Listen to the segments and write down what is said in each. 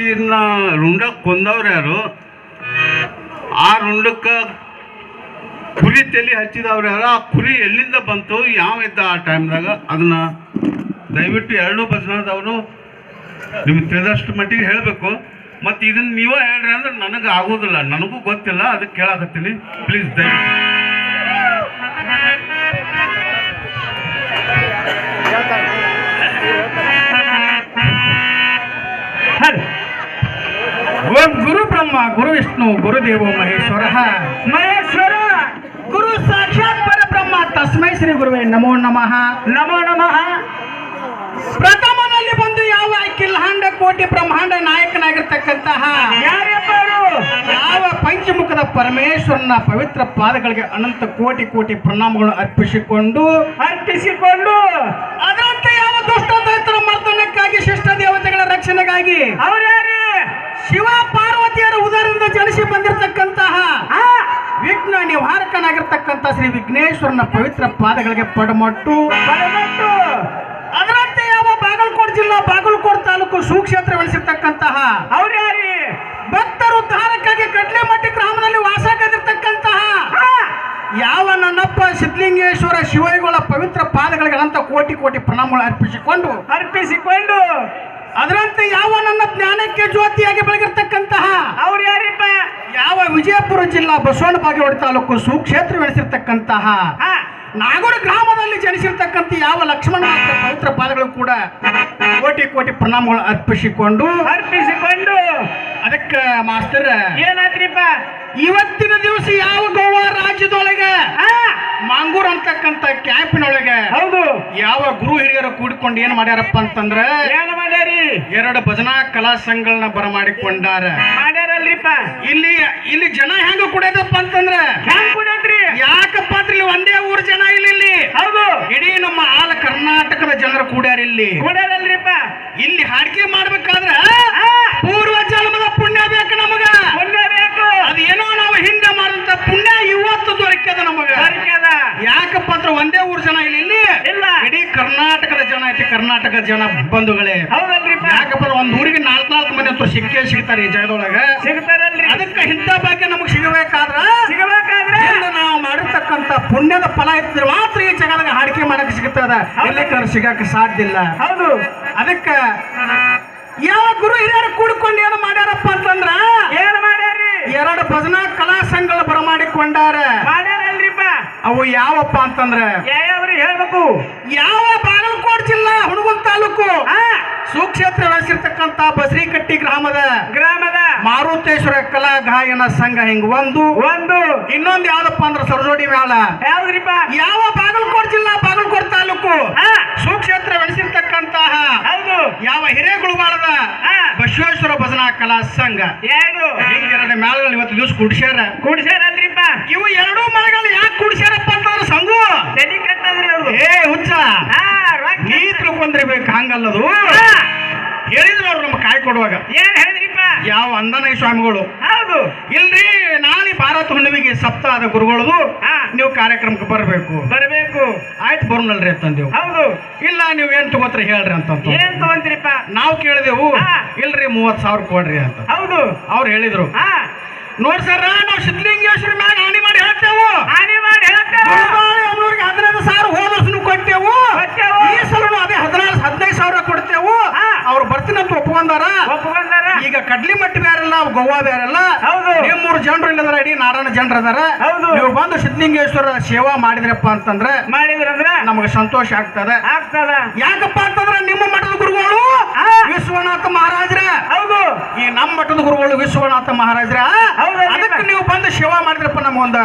ಇನ್ನ ರುಂಡ ಕೊಂದವ್ರು ಯಾರು? ಆ ರುಂಡಕ್ಕೆ ಕುರಿ ತಲೆ ಹಚ್ಚಿದವ್ರು ಯಾರು? ಆ ಕುರಿ ಎಲ್ಲಿಂದ ಬಂತು? ಯಾವ ಇದ್ದ ಆ ಟೈಮ್ದಾಗ? ಅದನ್ನ ದಯವಿಟ್ಟು ಎರಡೂ ಬಸನದವರು ನಿಮ್ಗೆ ತಿಳಿದಷ್ಟು ಮಟ್ಟಿಗೆ ಹೇಳಬೇಕು. ಮತ್ತು ಇದನ್ನ ನೀವೇ ಹೇಳ್ರಿ ಅಂದ್ರೆ ನನಗೆ ಆಗೋದಿಲ್ಲ. ನನಗೂ ಗೊತ್ತಿಲ್ಲ ಅದಕ್ಕೆ ಕೇಳಾಕತ್ತೀನಿ. ಪ್ಲೀಸ್ ದಯವಿಟ್ಟು. ಗುರುದೇವೋ ಮಹೇಶ್ವರ ಮಹೇಶ್ವರ ಗುರು ಸಾಕ್ಷಾತ್ ಪರಬ್ರಹ್ಮ. ತಸ್ಮೈ ಶ್ರೀ ಗುರುವೇ ನಮೋ ನಮಃ. ನಮೋ ನಮಃ. ಪ್ರಥಮನಲ್ಲಿ ಬಂದು ಯಾವ ಕಿಲ್ಹಾಂಡ ಕೋಟಿ ಬ್ರಹ್ಮಾಂಡ ನಾಯಕನಾಗಿರ್ತಕ್ಕಂತಹ ಯಾವ ಪಂಚಮುಖದ ಪರಮೇಶ್ವರನ ಪವಿತ್ರ ಪಾದಗಳಿಗೆ ಅನಂತ ಕೋಟಿ ಕೋಟಿ ಪ್ರಣಾಮಗಳನ್ನು ಅರ್ಪಿಸಿಕೊಂಡು ಅರ್ಪಿಸಿಕೊಂಡು ಅದರಂತೆ ಯಾವ ದುಷ್ಟ ದೈತರ ಮರ್ದನಕ್ಕಾಗಿ ಶಿಷ್ಟ ದೇವತೆಗಳ ರಕ್ಷಣೆಗಾಗಿ ಅವರ್ಯಾರು? ಶಿವ ಉದರದಿಂದ ಜನಿಸಿ ಬಂದಿರತಕ್ಕಂತಹ ವಿಘ್ನ ನಿವಾರಕನಾಗಿರ್ತಕ್ಕಂಥ ಶ್ರೀ ವಿಘ್ನೇಶ್ವರನ ಪವಿತ್ರ ಪಾದಗಳಿಗೆ ಪಡಮಟ್ಟು. ಪಡಮಟ್ಟು. ಅದರಂತೆ ಯಾವ ಬಾಗಲಕೋಟೆ ಜಿಲ್ಲಾ ಬಾಗಲಕೋಟೆ ತಾಲೂಕು ಸುಕ್ಷೇತ್ರವೆನಿಸಿರ್ತಕ್ಕಂತಹ ಅವ್ರ್ಯಾರಿ ಭಕ್ತರು ಉದ್ಧಾರಕ್ಕಾಗಿ ಕಡ್ಲೆಮಟ್ಟಿ ಗ್ರಾಮದಲ್ಲಿ ವಾಸಕ್ಕಾಗಿರ್ತಕ್ಕಂತಹ ಯಾವ ನನ್ನಪ್ಪ ಸಿದ್ಧಲಿಂಗೇಶ್ವರ ಶಿವೈಗಳ ಪವಿತ್ರ ಪಾದಗಳಿಗೆ ಅಂತ ಕೋಟಿ ಕೋಟಿ ಪ್ರಣಾಮಗಳು ಅರ್ಪಿಸಿಕೊಂಡು ಅರ್ಪಿಸಿಕೊಂಡು ಅದರಂತೆ ಯಾವ ನನ್ನ ಜ್ಞಾನಕ್ಕೆ ಜ್ಯೋತಿಯಾಗಿ ಬೆಳಗಿರ್ತಕ್ಕಂತಹ ಅವ್ರು ಯಾರಿಪ್ಪ? ಯಾವ ವಿಜಯಪುರ ಜಿಲ್ಲಾ ಬಸವಣ್ಣ ಬಾಗೇವಾಡಿ ತಾಲೂಕು ಸುಕ್ಷೇತ್ರ ಬೆಳೆಸಿರ್ತಕ್ಕಂತಹ ನಾಗೂರು ಗ್ರಾಮದಲ್ಲಿ ಜನಿಸಿರ್ತಕ್ಕಂಥ ಯಾವ ಲಕ್ಷ್ಮಣ ಪವಿತ್ರ ಪಾದಗಳು ಕೂಡ ಕೋಟಿ ಕೋಟಿ ಪ್ರಣಾಮಗಳು ಅರ್ಪಿಸಿಕೊಂಡು ಅರ್ಪಿಸಿಕೊಂಡು. ಅದಕ್ಕೆ ಮಾಸ್ತರ್ ಏನಾದ್ರಿಪ್ಪ? ಇವತ್ತಿನ ದಿವಸ ಯಾವ ಗೋವಾ ರಾಜ್ಯದೊಳಗೆ? ಮಾಂಗೂರ್ ಅಂತಕ್ಕಂಥ ಕ್ಯಾಂಪಿನೊಳಗೆ ಹೌದು. ಯಾವ ಗುರು ಹಿರಿಯರು ಕೂಡಿಕೊಂಡು ಏನ್ ಮಾಡ್ಯಾರಪ್ಪ ಅಂತಂದ್ರ ಏನ್ ಮಾಡ್ಯಾರಿ? ಎರಡು ಭಜನಾ ಕಲಾ ಸಂಘಗಳನ್ನ ಬರಮಾಡಿಕೊಂಡಾರ. ಮಾಡ್ಯಾರಲ್ರಿಪ್ಪ. ಇಲ್ಲಿ ಇಲ್ಲಿ ಜನ ಹೆಂಗ ಕುಡಿಯೋದಪ್ಪ ಅಂತಂದ್ರ ಹೆಂಗ್ ಕುಡಿಯೋದ್ರಿ? ಯಾಕಪ್ಪ ಅಂದ್ರೆ ಇಲ್ಲಿ ಒಂದೇ ಊರ್ ಜನ ಇಲ್ಲ ಇಲ್ಲಿ ಹೌದು. ಇಡೀ ನಮ್ಮ ಆಲ ಕರ್ನಾಟಕದ ಜನರು ಕೂಡ್ಯಾರ ಇಲ್ಲಿ ಹಾಡಿಕೆ ಮಾಡ್ಬೇಕಾದ್ರ ಪೂರ್ವ ಜನ್ಮದ ಪುಣ್ಯ ಬೇಕು ನಮಗ ಪುಣ್ಯ ಬೇಕು ಅದೇನೋ ನಾವು ಹಿಂದೆ ಮಾಡಿದಂತ ಪುಣ್ಯ ಇವತ್ತು ದೊರಕ್ಯದ ನಮಗ ಯಾಕಪ್ಪ ಅಂದ್ರೆ ಒಂದೇ ಊರ್ ಜನ ಇಲ್ಲಿ ಇಲ್ಲಿ ಇಲ್ಲ ಇಡೀ ಕರ್ನಾಟಕದ ಜನ ಐತಿ ಕರ್ನಾಟಕದ ಜನ ಬಂಧುಗಳೇ ಹೌದಲ್ರಿ ಯಾಕಪ್ಪ ಒಂದ್ ಊರಿಗೆ ನಾಲ್ಕು ನಾಲ್ಕು ಮನೆ ಹತ್ರ ಸಿಕ್ಕೇ ಸಿಗ್ತಾರೆ ಈ ಜಗದೊಳಗ. ಸಿಗ್ತಾರಲ್ರಿ. ಅದಕ್ಕೆ ಇಂಥ ಬಗ್ಗೆ ನಮಗ್ ಸಿಗಬೇಕಾದ್ರ ಸಿಗಬೇಕಾದ್ರೆ ನಾವು ಮಾಡಿರ್ತಕ್ಕಂಥ ಪುಣ್ಯದ ಫಲ ಇದ್ರೆ ಮಾತ್ರ ಈ ಜಗದಾಗ ಹಾಡಿಕೆ ಮಾಡಕ್ ಸಿಗ್ತದ. ಎಲ್ಲಿಕ್ಕಾದ್ರೂ ಸಿಗಕ್ಕೆ ಸಾಧ್ಯ ಇಲ್ಲ. ಹೌದು. ಅದಕ್ಕೆ ಯಾವ ಗುರು ಹಿರಿಯರು ಕೂಡ್ಕೊಂಡು ಏನು ಮಾಡ್ಯಾರಪ್ಪ ಅಂತಂದ್ರ ಏನು ಮಾಡ್ಯಾರಿ ಎರಡು ಭಜನಾ ಕಲಾ ಸಂಘಗಳು ಬರಮಾಡಿಕೊಂಡಾರ. ಅವು ಯಾವಪ್ಪ ಅಂತಂದ್ರೆ ಹೇಳ್ಬೇಕು? ಯಾವ ಬಾಗಲಕೋಟ್ ಜಿಲ್ಲಾ ಹುಣಗುಲ್ ತಾಲೂಕು? ಸುಕ್ಷೇತ್ರ ಬೆಳೆಸಿರ್ತಕ್ಕಂತ ಬಸರಿಕಟ್ಟಿ ಗ್ರಾಮದ ಗ್ರಾಮದ ಮಾರುತೇಶ್ವರ ಕಲಾ ಗಾಯನ ಸಂಘ ಹಿಂಗ್? ಒಂದು. ಒಂದು. ಇನ್ನೊಂದು ಯಾವ್ದಪ್ಪ ಅಂದ್ರೆ ಸರಜೋಡಿ ಮೇಳ. ಯಾವ್ದ್ರಿಪ್ಪ? ಯಾವ ಬಾಗಲಕೋಟ್ ಜಿಲ್ಲಾ ಬಾಗಲಕೋಟ್ ತಾಲೂಕು? ಸುಕ್ಷೇತ್ರ ಬೆಳೆಸಿರ್ತಕ್ಕಂತಹ ಹೌದು. ಯಾವ ಹಿರೇಗುಳುಗಾಳದ ಬಸವೇಶ್ವರ ಭಜನಾ ಕಲಾ ಸಂಘ? ಎರಡು. ಎರಡು ಮೇಳಗಳು ಇವತ್ತು ದಿವಸ ಕುಡ್ಸ್ಯಾರ. ಕುಡಿಸ್ಯಾರಲ್ರಿಪ್ಪ. ಇವು ಎರಡೂ ಸಂಘು ಏ ಹುಚ್ಚ. ನೀ ತಿಳ್ಕೊಂಡ್ರಿಬೇಕು ಹಂಗಲ್ಲದು. ಹೇಳಿದ್ರು ಅವ್ರು ನಮ್ಗೆ ಕಾಯಿ ಕೊಡುವಾಗ. ಏನ್ ಹೇಳಿದ್ರಿಪ್ಪ? ಯಾವ ಅಂದನೈ ಸ್ವಾಮಿಗಳು. ಹೌದು. ಇಲ್ರಿ ನಾಳೆ ಭಾರತ ಹುಣ್ಣಿಮೆಗೆ ಸಪ್ತಾಹದ ಗುರುಗಳದು. ನೀವು ಕಾರ್ಯಕ್ರಮಕ್ಕೆ ಬರಬೇಕು. ಬರಬೇಕು. ಆಯ್ತು ಬರ್ನಲ್ರಿ ಅಂತಂದೇವು. ಹೌದು. ಇಲ್ಲ ನೀವು ಏನ್ ತಗೋತ್ರಿ ಹೇಳ್ರಿ ಅಂತ ಏನ್ ತಗೊಂತೀರಿಪ್ಪ? ನಾವು ಕೇಳಿದೆವು ಇಲ್ರಿ ಮೂವತ್ ಸಾವಿರ ಕೊಡ್ರಿ ಅಂತ. ಹೌದು. ಅವ್ರು ಹೇಳಿದ್ರು. ನೋಡ್ ಸರ್ ನಾವು ಸಿದ್ಧಲಿಂಗೇಶ್ವರ ಮ್ಯಾಗ ಹಾನಿ ಮಾಡಿ ಹೇಳ್ತೇವು. ಹಾನಿ ಮಾಡಿ ಹೇಳ್ತೇವೆ ಹದಿನೈದು ಸಾವಿರ ಹೋದ ವರ್ಷನೂ ಕೊಟ್ಟೆವು ಈ ಸಲನು ಅದೇ ಹದಿನಾರು ಹದಿನೈದು ಸಾವಿರ ಕೊಡ್ತೇವು ಅವ್ರು ಬರ್ತೀನಂತ ಒಪ್ಕೊಂಡಾರ ಒಪ್ಕೊಂಡಾರ ಈಗ ಕಡ್ಲಿ ಮಟ್ಟಿ ಬೇರೆಲ್ಲ ಗೋವಾ ಬೇರೆಲ್ಲ ಹೌದು. ಮೂರು ಜನರು ಇಲ್ಲದ್ರ ಇಡೀ ನಾರಾಯಣ ಜನರು ಅದಾರ ಹೌದು. ನೀವು ಬಂದು ಸಿದ್ಧಲಿಂಗೇಶ್ವರ ಸೇವಾ ಮಾಡಿದ್ರಪ್ಪ ಅಂತಂದ್ರೆ ಮಾಡಿದ್ರಂದ್ರೆ ನಮಗೆ ಸಂತೋಷ ಆಗ್ತದೆ. ಆಗ್ತದ. ಯಾಕಪ್ಪ ಅಂತಂದ್ರೆ ನಿಮ್ಮ ಮಠದ ಗುರುಗಳು ವಿಶ್ವನಾಥ ಮಹಾರಾಜ್ರ. ಹೌದು. ಈ ನಮ್ಮ ಮಠದ ಗುರುಗಳು ವಿಶ್ವನಾಥ ಮಹಾರಾಜ್ರ. ಅದಕ್ಕೆ ನೀವು ಬಂದು ಸೇವಾ ಮಾಡಿದ್ರಪ್ಪ ನಮಗೊಂದು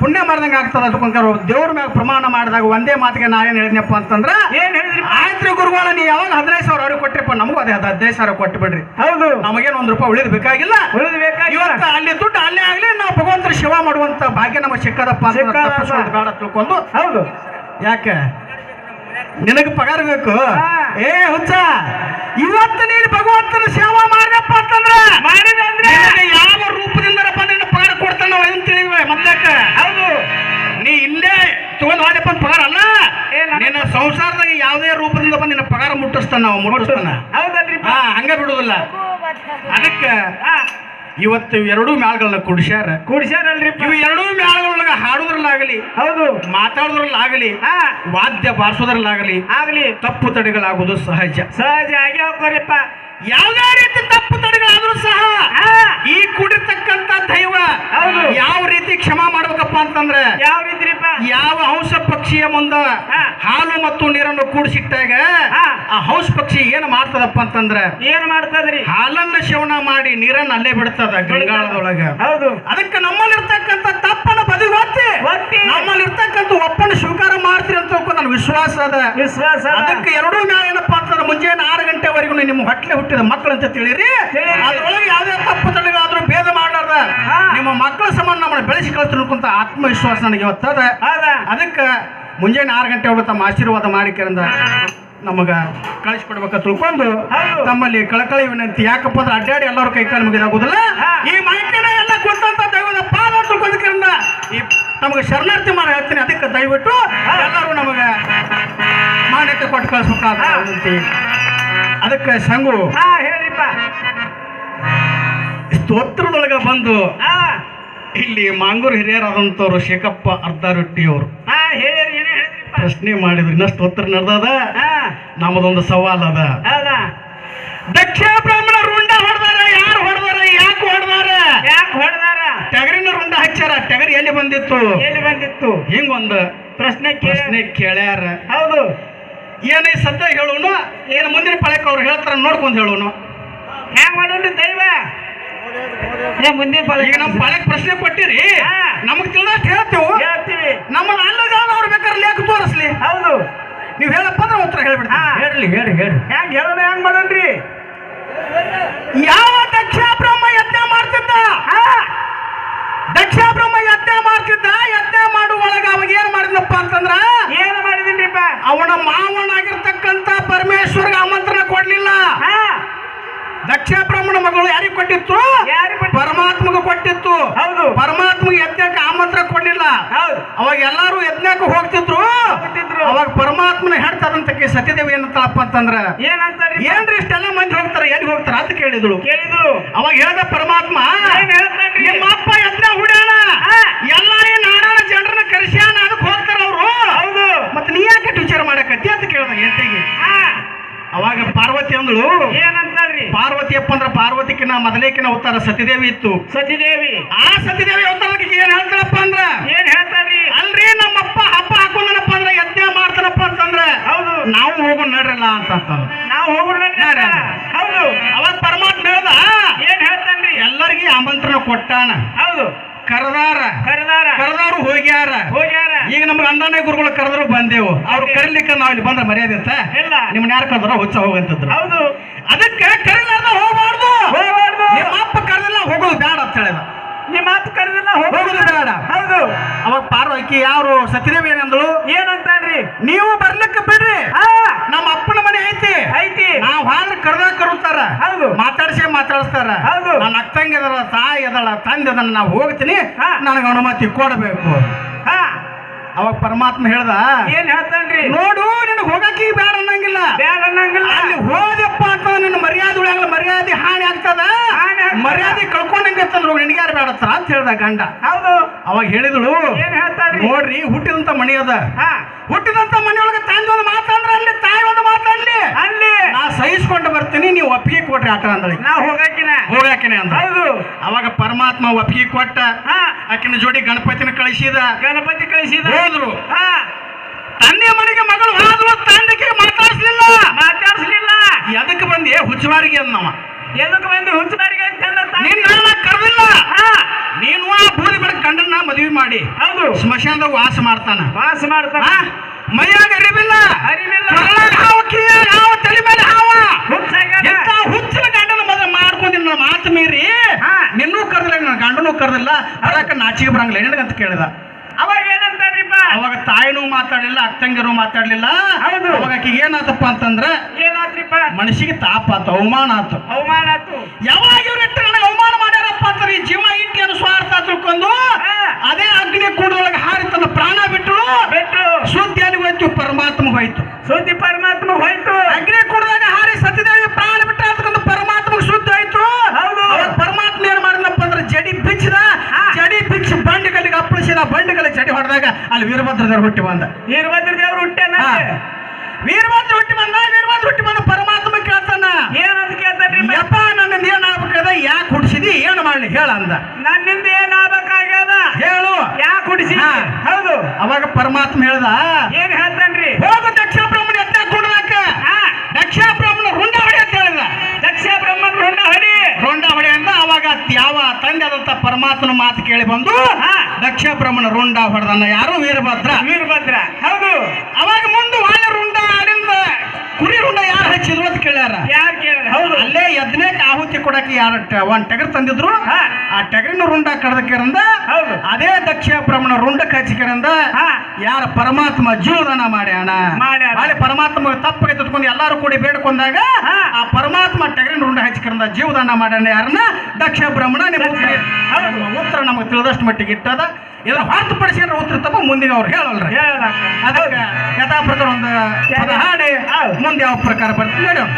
ಪುಣ್ಯ ಮಾಡ್ದಂಗೆ ಆಗ್ತದ ಅದಕ್ಕೊಂದು ದೇವ್ರ ಮ್ಯಾಗ ಪ್ರಮಾಣ ಮಾಡಿದಾಗ ಒಂದೇ ಮಾತಿಗೆ ನಾ ಏನ್ ಹೇಳಿದ್ನಪ್ಪ ಅಂತಂದ್ರ ಏನ್ ಹೇಳಿದ್ರಿ? ಆಯ್ತು ಗುರುಗಳ ನೀ ಯಾವಾಗ ಹದಿನೈದು ಸಾವಿರ ಅವ್ರಿಗೆ ಕೊಟ್ರಿಪ್ಪ ನಮಗೂ ಅದೇ ಅದ ಹದಿನೈದು ಸಾವಿರ ಕೊಟ್ಟು ಬಿಡ್ರಿ ಹೌದು. ನಮಗೇನು ಒಂದ್ ರೂಪಾಯಿ ಉಳಿದ್ ಬೇಕಾಗಿಲ್ಲ. ಉಳಿದ್ ಅಲ್ಲಿ ದುಡ್ಡು ಅಲ್ಲೇ ಆಗ್ಲಿ ನಾವು ಭಗವಂತರ ಶಿವ ಮಾಡುವಂತ ಭಾಗ್ಯ ನಮಗೆ ಸಿಕ್ಕದಪ್ಪ ಬೇಡ ತಿಳ್ಕೊಂಡು. ಹೌದು. ಯಾಕೆ? ನಿನಗೆ ಪಗಾರ ಬೇಕು? ಏ ಹುಚ್ಚ ಇವತ್ತು ನೀನು ಭಗವಂತನ ಸೇವಾ ಮಾಡಿದಪ್ಪ ಅಂತಂದ್ರ ಮಾಡಿದಂದ್ರೆ ಯಾವ ರೂಪದಿಂದ ನಾವು ಅದನ್ನ ಮೊದ್ಲಕ್ಕ ಹೌದು. ನೀ ಇಲ್ಲೇ ತಗೊಂಡ್ ಹೋದಪ್ಪ ಅಂತ ಪಗಾರ ಅಲ್ಲ? ನಿನ್ನ ಸಂಸಾರದಾಗ ಯಾವುದೇ ರೂಪದಿಂದ ಬಂದು ನಿನ್ನ ಪಗಾರ ಮುಟ್ಟಿಸ್ತಾನ ನಾವು ಮುಟ್ಟಿಸ್ತಾನ. ಹೌದಲ್ರಿ ಹಾ ಹಂಗ ಬಿಡುದಿಲ್ಲ. ಅದಕ್ಕೆ ಇವತ್ತು ಎರಡೂ ಮ್ಯಾಳ್ಗಳನ್ನ ಕುಡಿಸ್ಯಾರ. ಕುಡ್ಸ್ಯಾರಲ್ರಿ ಇವು ಎರಡೂ ಮ್ಯಾಳ್ಗಳೊಳಗ ಹಾಡುದ್ರಲ್ಲಾಗಲಿ ಹೌದು. ಮಾತಾಡೋದ್ರಲ್ಲಾಗಲಿ ವಾದ್ಯ ಬಾರಿಸೋದ್ರಲ್ಲಾಗಲಿ ಆಗಲಿ. ತಪ್ಪು ತಡೆಗಳಾಗೋದು ಸಹಜ. ಸಹಜ ಆಗಿ ಹೋಗ್ತಾರಿಪ್ಪ ಯಾವುದೇ ರೀತಿ ತಪ್ಪು ತಡೆಗಳಾದ್ರೂ ಸಹ ಈ ಕುಡಿತಕ್ಕಂತ ದೈವ ಹೌದು. ಯಾವ ರೀತಿ ಕ್ಷಮ ಮಾಡ್ಬೇಕಪ್ಪ ಅಂತಂದ್ರೆ ಯಾವ ರೀತಿ ಯಾವ ಹಂಸ ಪಕ್ಷಿಯ ಮುಂದ ಹಾಲು ಮತ್ತು ನೀರನ್ನು ಕೂಡಿಸಿಟ್ಟಾಗ. ಆ ಹಂಸ ಪಕ್ಷಿ ಏನ್ ಮಾಡ್ತದಪ್ಪ ಅಂತಂದ್ರೆ ಏನ್ ಮಾಡ್ತದ್ರಿ ಹಾಲನ್ನ ಸೇವನ ಮಾಡಿ ನೀರನ್ನ ಅಲ್ಲೇ ಬಿಡ್ತದ ಗಂಗಾಳದೊಳಗ ಹೌದು ಅದಕ್ಕೆ ನಮ್ಮಲ್ಲಿರ್ತಕ್ಕಂಥ ತಪ್ಪನ ಬದಿ ಒತ್ತಿ. ನಮ್ಮಲ್ಲಿರ್ತಕ್ಕಂಥ ಒಪ್ಪನ ಸ್ವೀಕಾರ ಮಾಡ್ತೀರಿ ಅಂತ ನನ್ ನನ್ನ ವಿಶ್ವಾಸ ಅದ ವಿಶ್ವಾಸ ಅದ. ಅದಕ್ಕೆ ಎರಡೂ ಮ್ಯಾಲ ಏನಪ್ಪಾ ಅಂತಂದ್ರೆ ಮುಂಜಾನೆ ಆರು ಗಂಟೆವರೆಗೂ ನಿಮ್ಮ ಹೊಟ್ಟೆ ಹುಟ್ಟಿದ ಮಕ್ಕಳಂತ ತಿಳಿರಿ. ಅದ್ರೊಳಗೆ ಯಾವುದೇ ತಪ್ಪು ತಡೆಗಳಾದ್ರೂ ಭೇದ ಮಾಡಾರ್ದ. ನಿಮ್ಮ ಮಕ್ಕಳ ಸಮಾನ ನಮ್ಮನ್ನ ಬೆಳೆಸಿ ಕಳಿಸ್ತಿರ್ಕಂತ ಆತ್ಮವಿಶ್ವಾಸ ನನಗೆ ಇವತ್ತದ ಅದಕ್ಕೆ ಮುಂಜಾನೆ ಆರು ಗಂಟೆ ಒಳಗೆ ತಮ್ಮ ಆಶೀರ್ವಾದ ಮಾಡಿಕರಿಂದ ನಮಗ ಕಳಿಸ್ಕೊಡ್ಬೇಕ ತಿಳ್ಕೊಂಡು. ತಮ್ಮಲ್ಲಿ ಕಳಕಳಿ ವಿನಂತಿ ಯಾಕಪ್ಪ ಅಂದ್ರೆ ಅಡ್ಡಾಡಿ ಎಲ್ಲರೂ ಕೈ ಕಾಲು ಮುಗಿದಾಗುದಿಲ್ಲ. ಈ ಮಾಹಿತಿನ ಎಲ್ಲ ಕೊಟ್ಟಂತ ದೈವದ ಪಾದ ತಿಳ್ಕೊಂಡ್ರಿಂದ ಈ ತಮಗೆ ಶರಣಾರ್ಥಿ ಮಾಡಿ ಹೇಳ್ತೀನಿ. ಅದಕ್ಕೆ ದಯವಿಟ್ಟು ಎಲ್ಲರೂ ನಮಗೆ ಮಾನ್ಯತೆ ಕೊಟ್ಟು ಕಳಿಸ್ಬೇಕಾದ ವಿನಂತಿ. ಅದಕ್ಕೆ ಸಂಗು ಹೇಳಿಪ್ಪ. ಸ್ತೋತ್ರದೊಳಗ ಬಂದು ಆ. ಇಲ್ಲಿ ಮಾಂಗೂರು ಹಿರಿಯರಾದಂಥವ್ರು ಶೇಖಪ್ಪ ಅರ್ಧ ರೊಟ್ಟಿಯವರು ಹಾ ಹೇಳಿರಿ ಏನೇ ಹೇಳಿದ್ರಿಪ್ಪ? ಪ್ರಶ್ನೆ ಮಾಡಿದ್ರು. ಇನ್ನ ಸ್ತೋತ್ರ ನಡೆದದ? ಹಾ ನಮ್ಮದೊಂದು ಸವಾಲ್ ಅದ. ಹೌದಾ? ದಕ್ಷ ಬ್ರಾಹ್ಮಣ ರುಂಡ ಹೊಡೆದಾರ? ಯಾರು ಹೊಡೆದಾರ? ಯಾಕೆ ಹೊಡೆದಾರ? ಯಾಕೆ ಹೊಡೆದಾರ? ಟಗರಿನ ರುಂಡ ಹಚ್ಚಾರ? ಟಗರಿ ಎಲ್ಲಿ ಬಂದಿತ್ತು? ಎಲ್ಲಿ ಬಂದಿತ್ತು? ಹಿಂಗೊಂದು ಪ್ರಶ್ನೆ ಪ್ರಶ್ನೆ ಕೇಳ್ಯಾರ. ಹೌದು. ಏನೈ ಸದ್ಯ ಹೇಳೋನು ಏನು ಮುಂದಿನ ಪಳಕ ಅವ್ರು ಹೇಳ್ತಾರ ನೋಡ್ಕೊಂಡು ಹೇಳೋನು. ಹ್ಯಾಂಗ ಮಾಡೋಣ ದೈವ? ಮುಂದಿನ ಈಗ ನಮ್ಮ ಪಾಳೆ ಪ್ರಶ್ನೆ ಪಟ್ಟಿರಿ. ನಮಗ್ ತಿಳಿದಷ್ಟು ಹೇಳ್ತೇವು ಹೇಳ್ತೀವಿ ನಮ್ಮ ಅಲ್ಲಗಾನ ಅವ್ರು ಬೇಕಾದ್ರೆ ಲೇಖ ತೋರಿಸ್ಲಿ. ಹೌದು. ನೀವು ಹೇಳಪ್ಪ ಅಂದ್ರೆ ಉತ್ತರ ಹೇಳ್ಬಿಡ್ತೀನಿ ಹೇಳಿ ಹೇಳಿ ಹೇಳಿ ಹ್ಯಾಂಗ ಹೇಳೋಣ ಹ್ಯಾಂಗ ಮಾಡೋಣ್ರಿ? ಯಾವ ದಕ್ಷ ಬ್ರಹ್ಮ ಯಜ್ಞ ಮಾಡ್ತಿದ್ದ? ಹಾ. ದಕ್ಷ ಬ್ರಹ್ಮ ಯಜ್ಞ ಮಾಡ್ತಿದ್ದ? ಯಜ್ಞ ಮಾಡುವೊಳಗ ಅವಾಗ ಏನ್ ಮಾಡಿದ್ನಪ್ಪ ಅಂತಂದ್ರ ಏನು ಮಾಡಿದೀನ್ರಿಪ್ಪ? ಅವನ ಮಾವನಾಗಿರ್ತಕ್ಕಂತ ಪರಮೇಶ್ವರ್ಗ ಆಮಂತ್ರಣ ದಕ್ಷ ಬ್ರಾಹ್ಮಣ ಮಗಳು ಯಾರಿಗೆ ಕೊಟ್ಟಿತ್ತು? ಪರಮಾತ್ಮಗ ಕೊಟ್ಟಿತ್ತು. ಹೌದು. ಪರಮಾತ್ಮಗೆ ಯಜ್ಞಕ್ಕೆ ಆಮಂತ್ರ ಕೊಡ್ಲಿಲ್ಲ. ಹೌದು. ಅವಾಗ ಎಲ್ಲಾರು ಯಜ್ಞಕ್ಕೆ ಹೋಗ್ತಿದ್ರು. ಅವಾಗ ಪರಮಾತ್ಮನ ಹೇಳ್ತಾರಂತಕ್ಕೆ ಸತ್ಯದೇವಿ ಏನಂತಪ್ಪ ಅಂತಂದ್ರ ಏನಂತಾರೆ ಏನ್ರಿ ಇಷ್ಟೆಲ್ಲ ಮಂದಿ ಹೋಗ್ತಾರ ಎಲ್ಲಿ ಹೋಗ್ತಾರ ಅಂತ ಕೇಳಿದ್ರು ಕೇಳಿದ್ರು ಅವಾಗ ಹೇಳ್ದ ಪರಮಾತ್ಮ ನಿಮ್ಮ ಅಪ್ಪ ಯಜ್ಞ ಹುಡ್ಯಾಣ ಹಾ. ಎಲ್ಲ ಈ ನಾಡಾಣ ಜನರನ್ನ ಕರೆಸ್ಯಾನ ಅದಕ್ಕೆ ಹೋಗ್ತಾರ ಅವರು. ಹೌದು. ಮತ್ತೆ ನೀ ಯಾಕೆ ವಿಚಾರ ಮಾಡಕತ್ತಿ ಅಂತ ಕೇಳ್ದ ಎಂಟಿಗೆ ಅವಾಗ ಪಾರ್ವತಿ ಅಂದಳು ಏನಂತಾರ್ರಿ ಪಾರ್ವತಿ ಅಪ್ಪ ಅಂದ್ರ ಪಾರ್ವತಿಕಿನ ಮೊದಲೇಕಿನ ಉತ್ತರ ಸತಿದೇವಿ ಇತ್ತು. ಸತಿದೇವಿ. ಆ ಸತಿದೇವಿ ಅವತಾರಕ್ಕೆ ಏನ್ ಹೇಳ್ತಾಳಪ್ಪ ಅಂದ್ರ? ಏನ್ ಹೇಳ್ತಾರಿ ಅಲ್ರಿ ನಮ್ಮಪ್ಪ ಹಬ್ಬ ಹಾಕೊಂಡನಪ್ಪ ಅಂದ್ರ ಯಜ್ಞ ಮಾಡ್ತಾರಪ್ಪ ಅಂತಂದ್ರ ಹೌದು. ನಾವು ಹೋಗು ನಡ್ರಲ್ಲ ಅಂತ. ನಾವು ಹೋಗೋಣ ನಡ್ರಿ. ಹೌದು. ಅವಾಗ ಪರಮಾತ್ಮ ಹೇಳ್ದ ಏನ್ ಹೇಳ್ತಾನ್ರಿ? ಎಲ್ಲರಿಗೂ ಆಮಂತ್ರಣ ಕೊಟ್ಟಾನ. ಹೌದು. ಕರದಾರ. ಕರದಾರ. ಕರದಾರು ಹೋಗ್ಯಾರ. ಹೋಗ್ಯಾರ. ನಮ್ಗೆ ಗುರುಗಳು ಕರೆದ್ರು ಬಂದೆವು. ಅವ್ರು ಕರೀಲಿಕ್ಕೆ ನಾವು ಇಲ್ಲಿ ಬಂದ್ರೆ ಮರ್ಯಾದೆ ಅಂತ ಇಲ್ಲ. ನಿಮ್ನ ಯಾರು ಕರೆದ್ರ ಹುಚ್ಚ ಹೋಗಂತಿದ್ರು ಹೌದು. ಅದಕ್ಕೆ ಕರೀಲಾರ್ದ ಹೋಗ್ಬಾರ್ದು. ಹೋಗ್ಬಾರ್ದು. ನಿಮ್ಮ ಅಪ್ಪ ಕರೆದಿಲ್ಲ ಹೋಗೋದು ಬೇಡ ಅಂತ ಹೇಳಿದ. ನಿಮ್ಮ ಅಪ್ಪ ಕರೆದಿಲ್ಲ ಹೋಗೋದು ಬೇಡ ಹೌದು. ಅವಾಗ ಪಾರ್ವತಿ ಯಾರು ಸತ್ಯದೇವಿ ಏನಂದ್ರು ಏನಂತಾನ್ರಿ ನೀವು ಬರ್ಲಿಕ್ಕೆ ಬಿಡ್ರಿ. ನಮ್ಮ ಅಪ್ಪನ ಮನೆ ಐತಿ. ಐತಿ. ನಾವ್ ಹಾದ್ರ ಕರೆದ ಕರುತ್ತಾರ ಹೌದು. ಮಾತಾಡ್ಸೇ ಮಾತಾಡಿಸ್ತಾರ. ಹೌದು. ನನ್ನ ಅಕ್ಕಂಗೆ ಅದಳ ತಾಯಿ ಅದಳ ತಂದೆ ಅದನ್ನ ನಾವು ಹೋಗ್ತೀನಿ. ನನಗೆ ಅನುಮತಿ ಕೊಡಬೇಕು. ಅವಾಗ ಪರಮಾತ್ಮ ಹೇಳ್ದ ಏನ್ ಹೇಳ್ತಾನ್ರಿ? ನೋಡು ನಿನ್ ಹೋಗಕ್ಕೆ ಬೇಡ ಅನ್ನಂಗಿಲ್ಲ. ಬ್ಯಾಡ ಅನ್ನಂಗಿಲ್ಲ. ಅಲ್ಲಿ ಹೋದಪ್ಪ ಅಂತ ನಿನ್ನ ಮರ್ಯಾದೆ ಉಳಿಯಂಗಿಲ್ಲ ಮರ್ಯಾದೆ ಹಾನಿ ಆಗ್ತದ. ಮರ್ಯಾದೆ ಕಳ್ಕೊಂಡಂಗೆ ಅಂತಂದ್ರು ನಿನಗೆ ಯಾರು ಬೇಡತ್ತಾರ ಅಂತ ಹೇಳ್ದ ಗಂಡ. ಹೌದು. ಅವಾಗ ಹೇಳಿದಳು ಏನ್ ಹೇಳ್ತಾರೆ ನೋಡ್ರಿ ಹುಟ್ಟಿದಂತ ಮಣಿ ಅದ. ಹಾ. ಹುಟ್ಟಿದಂತ ಮನೆಯೊಳಗೆ ತಂದೆ ಒಂದು ಅಲ್ಲಿ ತಾಯಿ ಒಂದು ಮಾತಾಡ್ಲಿ ಅಲ್ಲಿ. ನಾ ಸಹಿಸ್ಕೊಂಡು ಬರ್ತೀನಿ ನೀವು ಒಪ್ಪಿಗೆ ಕೊಟ್ರಿ ಆಟ ಅಂದ್ರೆ ನಾ ಹೋಗಾಕಿನ. ಹೋಗಾಕಿನ ಅಂದ ಹೌದು. ಅವಾಗ ಪರಮಾತ್ಮ ಒಪ್ಪಿಗೆ ಕೊಟ್ಟ. ಆಕಿನ ಜೋಡಿ ಗಣಪತಿನ ಕಳಿಸಿದ. ಗಣಪತಿ ಕಳಿಸಿದ. ಹೋದ್ರು. ತಂದೆ ಮನೆಗೆ ಮಗಳು ಹೋದ್ರು ತಂದೆಗೆ ಮಾತಾಡಿಸ್ಲಿಲ್ಲ. ಮಾತಾಡ್ಸ್ಲಿಲ್ಲ. ಎದಕ್ಕೆ ಬಂದಿ? ಹುಚ್ಚುವಾರಿಗೆ ಅಂದವ ಎದಕ್ಕೆ ಬಂದು? ಹುಚ್ಚುವಾರಿಗೆ ಅಂತಂದ? ನಿನ್ನ ಕರೆದಿಲ್ಲ. ನೀನು ಆ ಬೂದಿ ಬಿಡ ಗಂಡನ್ನ ಮದುವೆ ಮಾಡಿ. ಹೌದು. ಸ್ಮಶಾನದಾಗ ವಾಸ ಮಾಡ್ತಾನ. ವಾಸ ಮಾಡ್ತಾನ? ಮೈಯಾಗ ಅರಿವಿಲ್ಲ. ಹಾವು ಕಿವಿಯಾಗ ಹಾವು ತಲೆ ಮೇಲೆ ಹಾವ. ಇಂಥ ಹುಚ್ಚಿನ ಗಂಡನ ಮದುವೆ ಮಾಡ್ಕೊಂಡಿನ ನನ್ನ ಮಾತು ಮೀರಿ. ನಿನ್ನೂ ಕರೆದಿಲ್ಲ ನನ್ನ ಗಂಡನೂ ಕರೆದಿಲ್ಲ. ಅದಕ್ಕೆ ನಾಚಿಗೆ ಬರಂಗಿಲ್ಲ. ಏನಂತ ಕೇಳಿದ. ಅವಾಗ ಏನಂತಾರಿಪ್ಪ? ಅವಾಗ ತಾಯಿನೂ ಮಾತಾಡಲಿಲ್ಲ ಅಕ್ಕಂಗಿರೂ ಮಾತಾಡಲಿಲ್ಲ. ಹೌದು. ಅವಾಗ ಆಕಿಗೆ ಏನಾತಪ್ಪ ಅಂತಂದ್ರ ಏನಾತ್ರಿಪ್ಪ? ಮನಸ್ಸಿಗೆ ತಾಪ ಆತು ಅವಮಾನ ಆತು. ಅವಮಾನ ಆತು. ಯಾವಾಗ ಇವ್ರು ಇಟ್ಟು ನನಗೆ ಅವಮಾನ ಮಾಡ್ಯಾರಪ್ಪ ಅಂತಾರೆ ಈ ಜೀವ ಇಟ್ಟು ಏನು ಸ್ವಾರ್ಥ ತಿಳ್ಕೊಂಡು. ಅದೇ ಅಗ್ನಿ ಕೂಡದೊಳಗೆ ಹಾರಿ ತನ್ನ ಪ್ರಾಣ ಬಿಟ್ಟಳು. ಬಿಟ್ಟು ಹೋಯ್ತು. ಸುದ್ದಿ ಪರಮಾತ್ಮ ಹೋಯ್ತು. ಅಗ್ನಿ ಕುಡಿದಾಗ ಹಾರಿ ಸತ್ಯದೇವಿ ಪ್ರಾಣ ಬಿಟ್ಟ ಅದಕ್ಕೊಂದು ಪರಮಾತ್ಮ ಶುದ್ಧ ಆಯ್ತು ಹೌದು. ಪರಮಾತ್ಮ ಏನ್ ಮಾಡಿದ್ನಪ್ಪ ಅಂದ್ರೆ ಜಡಿ ಬಿಚ್ಚಿದ. ಜಡಿ ಬಿಚ್ಚಿ ಬಂಡೆಗಳಿಗೆ ಅಪ್ಪಳಿಸಿದ. ಬಂಡೆಗಳಿಗೆ ಜಡಿ ಹೊಡೆದಾಗ ಅಲ್ಲಿ ವೀರಭದ್ರ ದೇವರು ಹುಟ್ಟಿ ಬಂದ. ವೀರಭದ್ರ ದೇವ್ರು ಹುಟ್ಟೇನ ವೀರಭದ್ರ ಹುಟ್ಟಿ ಬಂದ. ವೀರಭದ್ರ ಹುಟ್ಟಿ ಬಂದ ಪರಮಾತ್ಮ ಕೇಳ್ತಾನ. ಏನಂತ ಕೇಳ್ತಾನೆ ಯಪ್ಪ ನನ್ನ ಏನ್ ಆಗ್ಬೇಕದ ಯಾಕೆ ಹುಡ್ಸಿದಿ ಏನು ಮಾಡ್ಲಿ? ಹೇಳ ಅಂದ. ನನ್ನಿಂದ ಏನ್ ಆಗ್ಬೇಕಾಗ್ಯದ? ಹೇಳು. ಯಾಕೆ ಹುಡ್ಸಿ ಹೌದು. ಅವಾಗ ಪರಮಾತ್ಮ ಹೇಳ್ದ ಏನ್ ಹೇಳ್ತಾನ ಹೋಗು ದಕ್ಷ ಬ್ರಹ್ಮಣ ಎತ್ತ ಹಾ. ದಕ್ಷ ಬ್ರಹ್ಮಣ ರುಂಡ ಹೊಡಿ ಅಂತ ಹೇಳಿದ ದಕ್ಷ ಬ್ರಹ್ಮನ್ ರುಂಡ ಹೊಡಿ ರುಂಡ ಹೊಡಿ ಅವಾಗ ಯಾವ ತಂದೆ ಆದಂತ ಪರಮಾತ್ಮನ ಮಾತು ಕೇಳಿ ಬಂದು. ದಕ್ಷ ಬ್ರಹ್ಮಣ ರುಂಡ ಹೊಡೆದನ್ನ ಯಾರು ವೀರಭದ್ರ? ವೀರಭದ್ರ. ಹೌದು. ಅವಾಗ ಮುಂದೆ ವಾಳೆ ರುಂಡ ಅಲ್ಲಿಂದ ಕುರಿ ರುಂಡ ಹಚ್ಚಿದ್ರು ಅಂತ ಕೇಳ್ಯಾರ. ಯಾರು ಕೇಳ ಹೌದು. ಅಲ್ಲೇ ಎದ್ನೇ ಆಹುತಿ ಕೊಡಕ್ಕೆ ಯಾರು ಒಂದ್ ಟಗರ್ ತಂದಿದ್ರು. ಆ ಟಗರಿನ ರುಂಡ ಕಡ್ದಕ್ಕಿರಂದ ಹೌದು. ಅದೇ ದಕ್ಷ ಬ್ರಹ್ಮಣ ರುಂಡಕ್ಕೆ ಹಚ್ಚಿಕರಂದ. ಯಾರ ಪರಮಾತ್ಮ ಜೀವದಾನ ಮಾಡ್ಯಾಣ. ಅಲ್ಲಿ ಪರಮಾತ್ಮ ತಪ್ಪಿಗೆ ತುತ್ಕೊಂಡು ಎಲ್ಲಾರು ಕೂಡಿ ಬೇಡ್ಕೊಂಡಾಗ ಆ ಪರಮಾತ್ಮ ಟಗರಿನ ರುಂಡ ಹಚ್ಚಿಕರಿಂದ ಜೀವದಾನ ಮಾಡ್ಯಾಣ ಯಾರನ್ನ? ದಕ್ಷ ಬ್ರಹ್ಮಣ ನಿಮ್ಮ ಉತ್ತರ. ನಮಗೆ ತಿಳಿದಷ್ಟು ಮಟ್ಟಿಗೆ ಇಟ್ಟದ. ಇದನ್ನ ಹೊರತುಪಡಿಸಿದ್ರೆ ಉತ್ತರ ತಪ್ಪ ಮುಂದಿನ ಅವ್ರು ಹೇಳಲ್ರಿ. ಅದಕ್ಕೆ ಯಥಾ ಪ್ರಕಾರ ಒಂದು ಹಾಡಿ. ಮುಂದೆ ಯಾವ ಪ್ರಕಾರ lên được